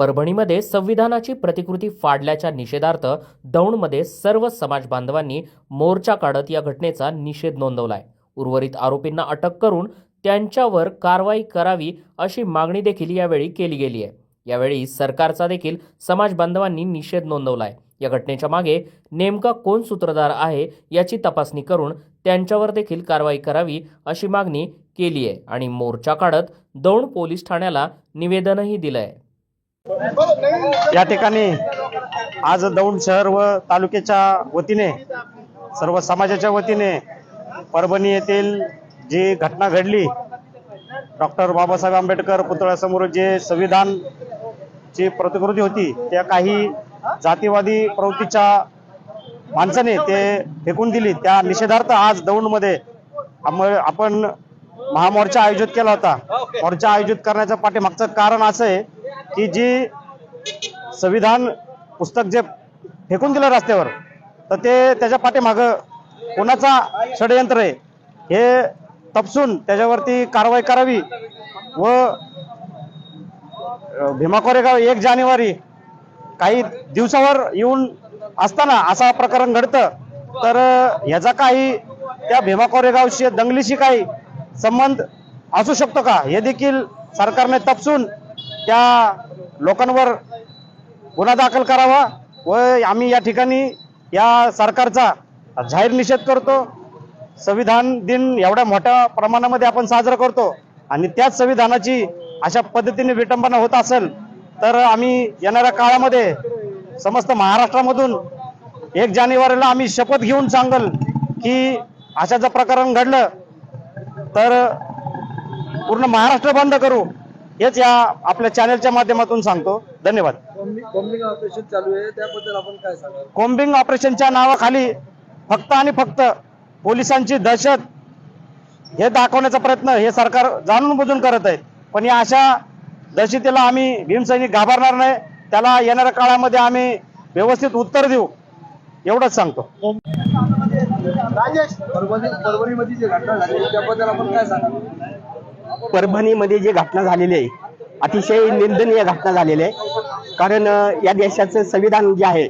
परभणीमध्ये संविधानाची प्रतिकृती फाडल्याच्या निषेधार्थ दौंडमध्ये सर्व समाज बांधवांनी मोर्चा काढत या घटनेचा निषेध नोंदवलाय. उर्वरित आरोपींना अटक करून त्यांच्यावर कारवाई करावी अशी मागणी देखील यावेळी केली गेली आहे यावेळी सरकारचा देखील समाज बांधवांनी निषेध नोंदवलाय. या घटनेच्या मागे नेमका कोण सूत्रधार आहे याची तपासणी करून त्यांच्यावर देखील कारवाई करावी अशी मागणी केली आहे आणि मोर्चा काढत दौंड पोलीस ठाण्याला निवेदनही दिलं आहे या ठिकाणी आज दौंड शहर व तालुक्याच्या वतीने सर्व समाजाच्या वतीने परभणी येथील जी घटना घडली डॉक्टर बाबासाहेब आंबेडकर पुतळ्यासमोर जे संविधान ची प्रतिकृती होती त्या काही जातीवादी प्रवृत्तीच्या माणसाने ते फेकून दिली. त्या निषेधार्थ आज दौंडमध्ये आपण महामोर्चा आयोजित केला होता. मोर्चा आयोजित करण्याचं पाठीमागचं कारण असं आहे की जी संविधान पुस्तक जे फेकून गेलं रस्त्यावर तर ते त्याच्या पाठीमागं कोणाचा षडयंत्र आहे हे तपसून त्याच्यावरती कारवाई करावी व भीमा कोरेगाव एक जानेवारी काही दिवसावर येऊन असताना असा प्रकरण घडतं तर ह्याचा काही त्या भीमा कोरेगावशी दंगलीशी काही संबंध असू शकतो का? हे देखील सरकारने तपसून त्या लोकांवर गुन्हा दाखल करावा व आम्ही या ठिकाणी या सरकारचा जाहीर निषेध करतो. संविधान दिन एवढ्या मोठ्या प्रमाणामध्ये आपण साजरा करतो आणि त्याच संविधानाची अशा पद्धतीने विटंबना होत असेल तर आम्ही येणाऱ्या काळामध्ये समस्त महाराष्ट्रामधून एक जानेवारीला आम्ही शपथ घेऊन सांगल की अशा जर प्रकरण घडलं तर पूर्ण महाराष्ट्र बंद करू. हेच या आपल्या चॅनलच्या माध्यमातून सांगतो. धन्यवाद. कॉम्बिंग ऑपरेशन चालू आहे. त्याबद्दल आपण काय सांगाल? कोम्बिंग ऑपरेशनच्या नावाखाली फक्त आणि फक्त पोलिसांची दहशत हे दाखवण्याचा प्रयत्न हे सरकार जाणून बुजून करत आहे. पण या अशा दहशतीला आम्ही भीमसैनिक घाबरणार नाही. त्याला येणाऱ्या काळामध्ये आम्ही व्यवस्थित उत्तर देऊ. एवढंच सांगतो. परभणी परभणीमध्ये जी घटना झाली त्याबद्दल आपण काय सांगाल? परभणीमध्ये जी घटना झालेली आहे अतिशय निंदनीय घटना झालेली आहे. कारण या देशाचं संविधान जे आहे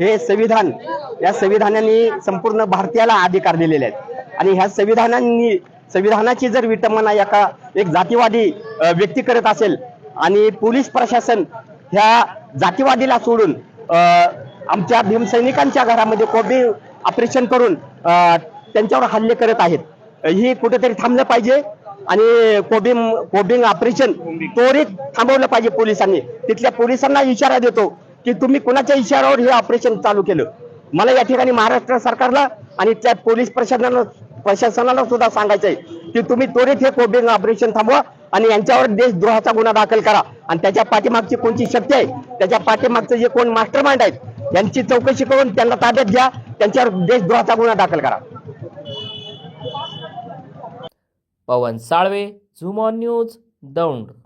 हे संविधान या संविधानाने संपूर्ण भारतीयाला अधिकार दिलेले आहेत. आणि ह्या संविधानांनी संविधानाची जर विटंबना एका एक जातीवादी व्यक्ती करत असेल आणि पोलीस प्रशासन ह्या जातीवादीला सोडून आमच्या भीमसैनिकांच्या घरामध्ये कोबी ऑपरेशन करून त्यांच्यावर हल्ले करत आहेत. ही कुठेतरी थांबलं पाहिजे. आणि कोबिंग कोबिंग ऑपरेशन त्वरित थांबवलं पाहिजे पोलिसांनी. तिथल्या पोलिसांना इशारा देतो की तुम्ही कुणाच्या इशाऱ्यावर हे ऑपरेशन चालू केलं? मला या ठिकाणी महाराष्ट्र सरकारला आणि त्या पोलीस प्रशासनाला प्रशासनाला सुद्धा सांगायचंय की तुम्ही त्वरित हे कोबिंग ऑपरेशन थांबवा आणि यांच्यावर देशद्रोहाचा गुन्हा दाखल करा. आणि त्याच्या पाठीमागची कोणती शक्ती आहे? त्याच्या पाठीमागचं जे कोण मास्टर माइंड आहेत यांची चौकशी करून त्यांना ताब्यात घ्या त्यांच्यावर देशद्रोहाचा गुन्हा दाखल करा. પવન સાળવે ઝુમોન ન્યૂઝ દૌંડ.